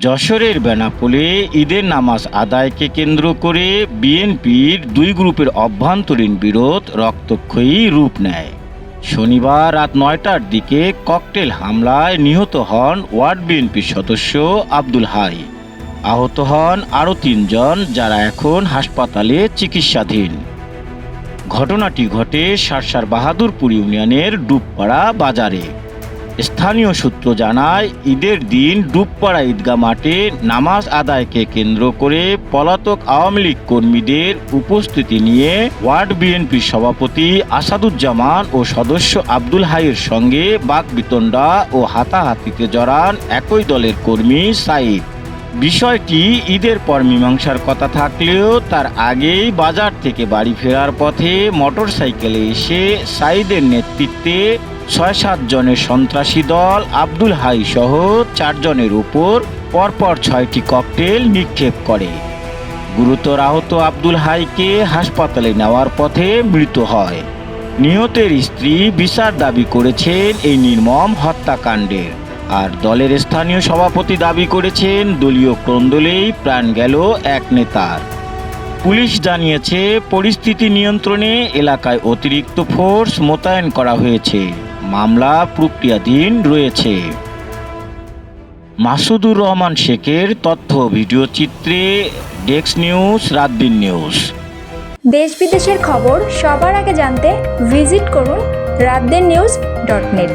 যশোরের বেনাপোলে ঈদের নামাজ আদায়কে কেন্দ্র করে বিএনপির দুই গ্রুপের অভ্যন্তরীণ বিরোধ রক্তক্ষয়ী রূপ নেয়। শনিবার রাত নয়টার দিকে ককটেল হামলায় নিহত হন ওয়ার্ড বিএনপির সদস্য আব্দুল হাই। আহত হন আরও তিনজন যারা এখন হাসপাতালে চিকিৎসাধীন। ঘটনাটি ঘটে সারসার বাহাদুরপুর ইউনিয়নের ডুবপাড়া বাজারে। স্থানীয় সূত্র জানায়, ঈদের দিন ডুবপাড়া ঈদগাহ মাঠে নামাজ আদায়কে কেন্দ্র করে পলাতক আওয়ামী লীগ কর্মীদের উপস্থিতি নিয়ে ওয়ার্ড বিএনপির সভাপতি আসাদুজ্জামান ও সদস্য আব্দুল হাইয়ের সঙ্গে বাকবিতণ্ডা ও হাতাহাতিতে জড়ান একই দলের কর্মী সাইদ বিষয়টি ঈদের পর মীমাংসার কথা থাকলেও তার আগেই বাজার থেকে বাড়ি ফেরার পথে মোটরসাইকেলে এসে সাইদের নেতৃত্বে ছয় সাত জনের সন্ত্রাসী দল আব্দুল হাই সহ চারজনের উপর পরপর ছয়টি ককটেল নিক্ষেপ করে। গুরুতর আহত আব্দুল হাইকে হাসপাতালে নেওয়ার পথে মৃত হয়। নিহতের স্ত্রী বিচার দাবি করেছেন এই নির্মম হত্যাকাণ্ডের। আর দলের স্থানীয় সভাপতি দাবি করেছেন, দলীয় ক্রন্দলেই প্রাণ গেল এক নেতার। পুলিশ জানিয়েছে, পরিস্থিতি নিয়ন্ত্রণে এলাকায় অতিরিক্ত ফোর্স মোতায়েন করা হয়েছে। মামলা প্রক্রিয়াধীন রয়েছে। মাসুদুর রহমান শেখের তথ্য, ভিডিও চিত্রে ডেক্স নিউজ, রাতদিন নিউজ। দেশ বিদেশের খবর সবার আগে জানতে ভিজিট করুন রাতদের নিউজ ডট নেট।